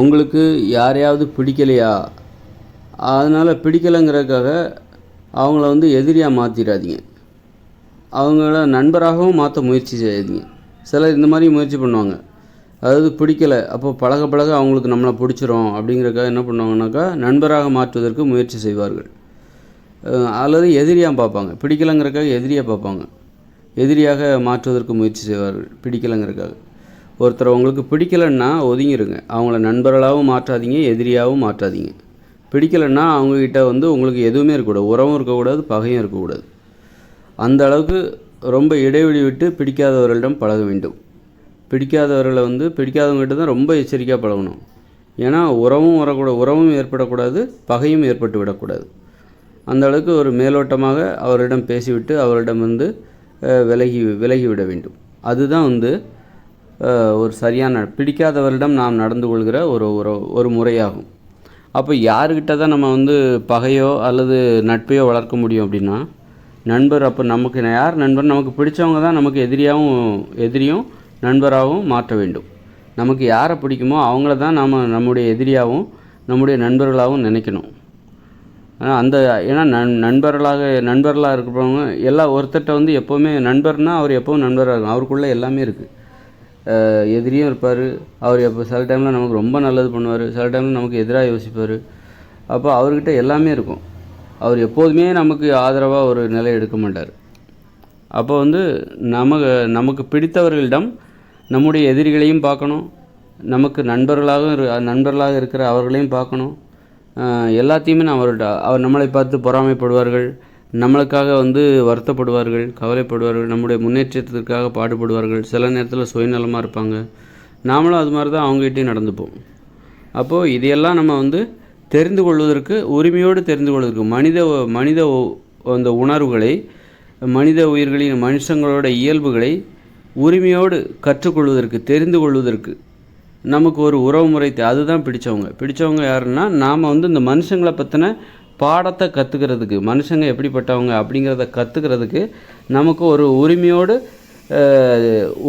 உங்களுக்கு யாரையாவது பிடிக்கலையா? அதனால் பிடிக்கலைங்கிறதுக்காக அவங்கள வந்து எதிரியாக மாற்றிடாதீங்க அவங்கள நண்பராகவும் மாற்ற முயற்சி செய்யாதீங்க. சிலர் இந்த மாதிரி முயற்சி பண்ணுவாங்க. அதாவது பிடிக்கலை அப்போ பழக பழக அவங்களுக்கு நம்மளை பிடிச்சிரும் அப்படிங்கிறக்காக என்ன பண்ணுவாங்கனாக்கா நண்பராக மாற்றுவதற்கு முயற்சி செய்வார்கள். அல்லது எதிரியாக பார்ப்பாங்க. பிடிக்கலைங்கிறக்காக எதிரியாக பார்ப்பாங்க. எதிரியாக மாற்றுவதற்கு முயற்சி செய்வார்கள். பிடிக்கலைங்கிறக்காக ஒருத்தர் உங்களுக்கு பிடிக்கலைன்னா ஒதுங்கிருங்க. அவங்கள நண்பர்களாகவும் மாற்றாதீங்க எதிரியாகவும் மாற்றாதீங்க. பிடிக்கலைன்னா அவங்கக்கிட்ட வந்து உங்களுக்கு எதுவுமே இருக்கக்கூடாது. உறவும் இருக்கக்கூடாது பகையும் இருக்கக்கூடாது. அந்த அளவுக்கு ரொம்ப இடைவெளி விட்டு பிடிக்காதவர்களிடம் பழக வேண்டும். பிடிக்காதவர்களை வந்து பிடிக்காதவங்ககிட்ட தான் ரொம்ப எச்சரிக்கையாக பழகணும். ஏன்னா உறவும் வரக்கூடாது உறவும் ஏற்படக்கூடாது பகையும் ஏற்பட்டு விடக்கூடாது. அந்த அளவுக்கு ஒரு மேலோட்டமாக அவரிடம் பேசிவிட்டு அவரிடம் வந்து விலகி விலகி விட வேண்டும். அதுதான் வந்து ஒரு சரியான பிடிக்காதவரிடம் நாம் நடந்து கொள்கிற ஒரு ஒரு ஒரு முறையாகும். அப்போ யாருக்கிட்ட தான் நம்ம வந்து பகையோ அல்லது நட்பையோ வளர்க்க முடியும் அப்படின்னா நண்பர் அப்போ நமக்கு யார் நண்பர்? நமக்கு பிடிச்சவங்க தான் நமக்கு எதிரியாகவும் எதிரியும் நண்பராகவும் மாற்ற வேண்டும். நமக்கு யாரை பிடிக்குமோ அவங்கள தான் நாம் நம்முடைய எதிரியாகவும் நம்முடைய நண்பர்களாகவும் நினைக்கணும். ஆனால் அந்த ஏன்னா நண் நண்பர்களாக நண்பர்களாக இருக்கிறவங்க எல்லா ஒருத்தர்கிட்ட வந்து எப்போவுமே நண்பர்னால் அவர் எப்போவும் நண்பராக இருக்கும். அவருக்குள்ளே எல்லாமே இருக்குது எதிரியும் இருப்பார். அவர் எப்போ சில டைமில் நமக்கு ரொம்ப நல்லது பண்ணுவார். சில டைமில் நமக்கு எதிராக யோசிப்பார். அப்போ அவர்கிட்ட எல்லாமே இருக்கும். அவர் எப்போதுமே நமக்கு ஆதரவாக ஒரு நிலை எடுக்க மாட்டார். அப்போ வந்து நமக்கு நமக்கு பிடித்தவர்களிடம் நம்முடைய எதிரிகளையும் பார்க்கணும். நமக்கு நண்பர்களாக இரு நண்பர்களாக இருக்கிற அவர்களையும் பார்க்கணும். எல்லாத்தையுமே நான் அவர்கிட்ட அவர் நம்மளை பார்த்து பொறாமைப்படுவார்கள். நம்மளுக்காக வந்து வருத்தப்படுவார்கள் கவலைப்படுவார்கள் நம்முடைய முன்னேற்றத்திற்காக பாடுபடுவார்கள். சில நேரத்தில் சுயநலமாக இருப்பாங்க. நாமளும் அது மாதிரி தான் அவங்ககிட்டயும் நடந்துப்போம். அப்போது இதையெல்லாம் நம்ம வந்து தெரிந்து கொள்வதற்கு உரிமையோடு தெரிந்து கொள்வதற்கு மனித மனித அந்த உணர்வுகளை மனித உயிர்களின் மனுஷங்களோட இயல்புகளை உரிமையோடு கற்றுக்கொள்வதற்கு தெரிந்து கொள்வதற்கு நமக்கு ஒரு உறவு முறை அதுதான் பிடித்தவங்க பிடித்தவங்க யாருன்னா நாம் வந்து இந்த மனுஷங்களை பற்றின பாடத்தை கற்றுக்கிறதுக்கு மனுஷங்க எப்படிப்பட்டவங்க அப்படிங்கிறத கற்றுக்கிறதுக்கு நமக்கு ஒரு உரிமையோடு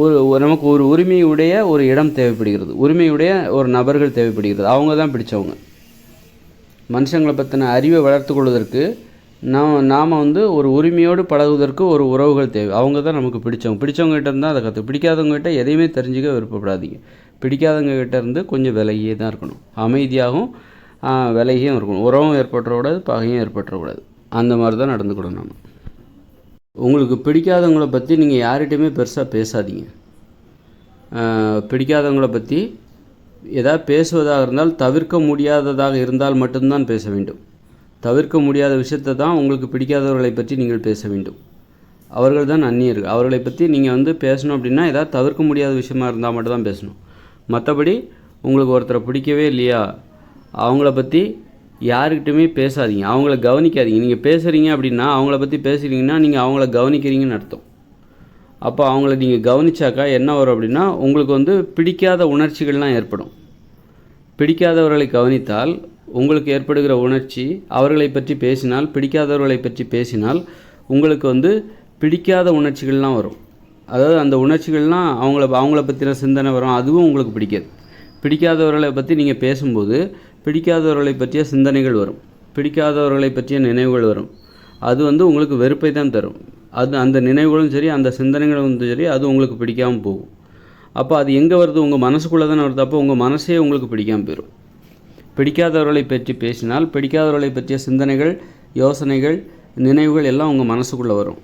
ஒரு நமக்கு ஒரு உரிமையுடைய ஒரு இடம் தேவைப்படுகிறது. உரிமையுடைய ஒரு நபர்கள் தேவைப்படுகிறது. அவங்க தான் பிடிச்சவங்க. மனுஷங்களை பற்றின அறிவை வளர்த்து கொள்வதற்கு நாம் நாம் வந்து ஒரு உரிமையோடு பழகுவதற்கு ஒரு உறவுகள் தேவை. அவங்க தான் நமக்கு பிடிச்சவங்க. பிடிச்சவங்ககிட்ட இருந்தால் அதை கற்று பிடிக்காதவங்க கிட்ட எதையுமே தெரிஞ்சுக்க விருப்பப்படாதீங்க. பிடிக்காதவங்க கிட்ட இருந்து கொஞ்சம் விலகியே தான் இருக்கணும். அமைதியாகவும் விலகியும் இருக்கணும் உறவும் ஏற்பட்டுறக்கூடாது பகையும் ஏற்பட்டுறக்கூடாது. அந்த மாதிரி தான் நடந்துக்கணும் நம்ம. உங்களுக்கு பிடிக்காதவங்கள பற்றி நீங்கள் யார்கிட்டையுமே பெருசாக பேசாதீங்க. பிடிக்காதவங்களை பிடிக்காதவங்கள பற்றி ஏதாவது பேசுவதாக இருந்தால் தவிர்க்க முடியாததாக இருந்தால் மட்டும்தான் பேச வேண்டும். தவிர்க்க முடியாத விஷயத்தை தான் உங்களுக்கு பிடிக்காதவர்களை பற்றி நீங்கள் பேச வேண்டும். அவர்கள் தான் அந்நியர்கள். அவர்களை பற்றி நீங்கள் வந்து பேசணும் அப்படின்னா ஏதாவது தவிர்க்க முடியாத விஷயமா இருந்தால் மட்டும் தான் பேசணும். மற்றபடி உங்களுக்கு ஒருத்தரை பிடிக்கவே இல்லையா? அவங்கள பற்றி யாருக்கிட்டையுமே பேசாதீங்க. அவங்கள கவனிக்காதீங்க. நீங்கள் பேசுகிறீங்க அப்படின்னா அவங்கள பற்றி பேசுகிறீங்கன்னா நீங்கள் அவங்கள கவனிக்கிறீங்கன்னு அர்த்தம். அப்போ அவங்கள நீங்கள் கவனிச்சாக்கா என்ன வரும் அப்படின்னா உங்களுக்கு வந்து பிடிக்காத உணர்ச்சிகள்லாம் ஏற்படும். பிடிக்காதவர்களை கவனித்தால் உங்களுக்கு ஏற்படுகிற உணர்ச்சி அவர்களை பற்றி பேசினால் பிடிக்காதவர்களை பற்றி பேசினால் உங்களுக்கு வந்து பிடிக்காத உணர்ச்சிகள்லாம் வரும். அதாவது அந்த உணர்ச்சிகள்லாம் அவங்கள அவங்கள பற்றின சிந்தனை வரும். அதுவும் உங்களுக்கு பிடிக்காது. பிடிக்காதவர்களை பற்றி நீங்கள் பேசும்போது பிடிக்காதவர்களை பற்றிய சிந்தனைகள் வரும். பிடிக்காதவர்களை பற்றிய நினைவுகள் வரும். அது வந்து உங்களுக்கு வெறுப்பை தான் தரும். அது அந்த நினைவுகளும் சரி அந்த சிந்தனைகளும் சரி அது உங்களுக்கு பிடிக்காமல் போகும். அப்போ அது எங்கே வருது? உங்கள் மனசுக்குள்ளே தானே வருது. அப்போ உங்கள் மனசே உங்களுக்கு பிடிக்காமல் போயிடும் பிடிக்காதவர்களை பற்றி பேசினால் பிடிக்காதவர்களை பற்றிய சிந்தனைகள் யோசனைகள் நினைவுகள் எல்லாம் உங்கள் மனசுக்குள்ளே வரும்.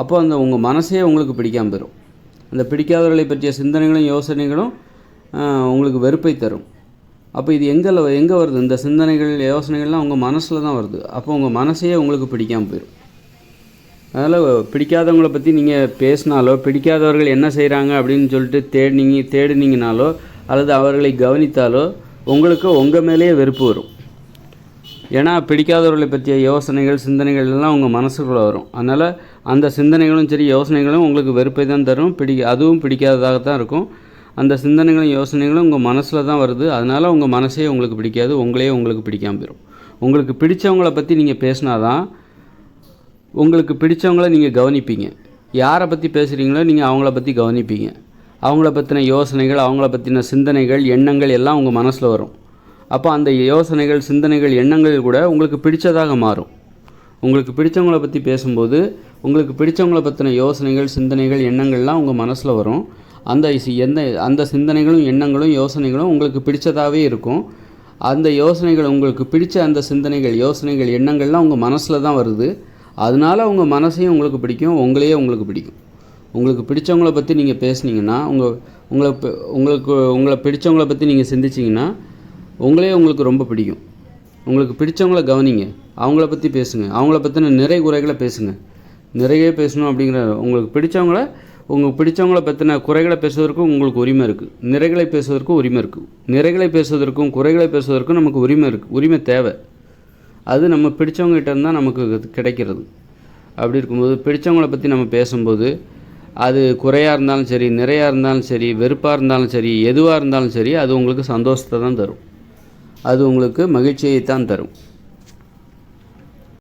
அப்போ அந்த உங்கள் மனசே உங்களுக்கு பிடிக்காமல் போயிடும் அந்த பிடிக்காதவர்களை பற்றிய சிந்தனைகளும் யோசனைகளும் உங்களுக்கு வெறுப்பை தரும். அப்போ இது எங்கே எங்கே வருது? இந்த சிந்தனைகள் யோசனைகள்லாம் உங்கள் மனசில் தான் வருது. அப்போ உங்கள் மனசையே உங்களுக்கு பிடிக்காமல் போயிடும் அதனால் பிடிக்காதவங்கள பற்றி நீங்கள் பேசினாலோ பிடிக்காதவர்கள் என்ன செய்கிறாங்க அப்படின்னு சொல்லிட்டு தேடினீங்க தேடினீங்கனாலோ அல்லது அவர்களை கவனித்தாலோ உங்களுக்கு உங்கள் மேலேயே வெறுப்பு வரும். ஏன்னா பிடிக்காதவர்களை பற்றிய யோசனைகள் சிந்தனைகள் எல்லாம் உங்கள் மனசுக்குள்ளே வரும். அதனால் அந்த சிந்தனைகளும் சரி யோசனைகளும் உங்களுக்கு வெறுப்பை தான் தரும். பிடி அதுவும் பிடிக்காததாக தான் இருக்கும். அந்த சிந்தனைகளும் யோசனைகளும் உங்கள் மனசில் தான் வருது. அதனால் உங்கள் மனசே உங்களுக்கு பிடிக்காது உங்களையே உங்களுக்கு பிடிக்காமல் போயிடும் உங்களுக்கு பிடிச்சவங்கள பற்றி நீங்கள் பேசினாதான் உங்களுக்கு பிடிச்சவங்கள நீங்கள் கவனிப்பீங்க. யாரை பற்றி பேசுகிறீங்களோ நீங்கள் அவங்கள பற்றி கவனிப்பீங்க. அவங்கள பற்றின யோசனைகள் அவங்கள பற்றின சிந்தனைகள் எண்ணங்கள் எல்லாம் உங்கள் மனசில் வரும். அப்போ அந்த யோசனைகள் சிந்தனைகள் எண்ணங்கள் கூட உங்களுக்கு பிடிச்சதாக மாறும். உங்களுக்கு பிடிச்சவங்கள பற்றி பேசும்போது உங்களுக்கு பிடிச்சவங்கள பற்றின யோசனைகள் சிந்தனைகள் எண்ணங்கள்லாம் உங்கள் மனசில் வரும். அந்த எந்த அந்த சிந்தனைகளும் எண்ணங்களும் யோசனைகளும் உங்களுக்கு பிடிச்சதாகவே இருக்கும். அந்த யோசனைகள் உங்களுக்கு பிடிச்ச அந்த சிந்தனைகள் யோசனைகள் எண்ணங்கள்லாம் உங்கள் மனசில் தான் வருது. அதனால உங்கள் மனசையும் உங்களுக்கு பிடிக்கும் உங்களையே உங்களுக்கு பிடிக்கும். உங்களுக்கு பிடிச்சவங்கள பற்றி நீங்கள் பேசுனீங்கன்னா உங்கள் உங்களை உங்களுக்கு உங்களை பிடிச்சவங்கள பற்றி நீங்கள் சிந்திச்சிங்கன்னா உங்களே உங்களுக்கு ரொம்ப பிடிக்கும். உங்களுக்கு பிடிச்சவங்கள கவனிங்க. அவங்கள பற்றி பேசுங்க. அவங்கள பற்றின நிறை குறைகளை பேசுங்க. நிறைய பேசணும் அப்படிங்கிற உங்களுக்கு பிடிச்சவங்கள உங்களுக்கு பிடித்தவங்களை பற்றின குறைகளை பேசுவதற்கும் உங்களுக்கு உரிமை இருக்குது நிறைகளை பேசுவதற்கும் உரிமை இருக்குது நிறைகளை பேசுவதற்கும் குறைகளை பேசுவதற்கும் நமக்கு உரிமை இருக்குது உரிமை தேவை. அது நம்ம பிடிச்சவங்ககிட்ட இருந்தால் நமக்கு கிடைக்கிறது. அப்படி இருக்கும்போது பிடித்தவங்களை பற்றி நம்ம பேசும்போது அது குறையாக இருந்தாலும் சரி நிறையா இருந்தாலும் சரி வெறுப்பாக இருந்தாலும் சரி எதுவாக இருந்தாலும் சரி அது உங்களுக்கு சந்தோஷத்தை தான் தரும். அது உங்களுக்கு மகிழ்ச்சியை தான் தரும்.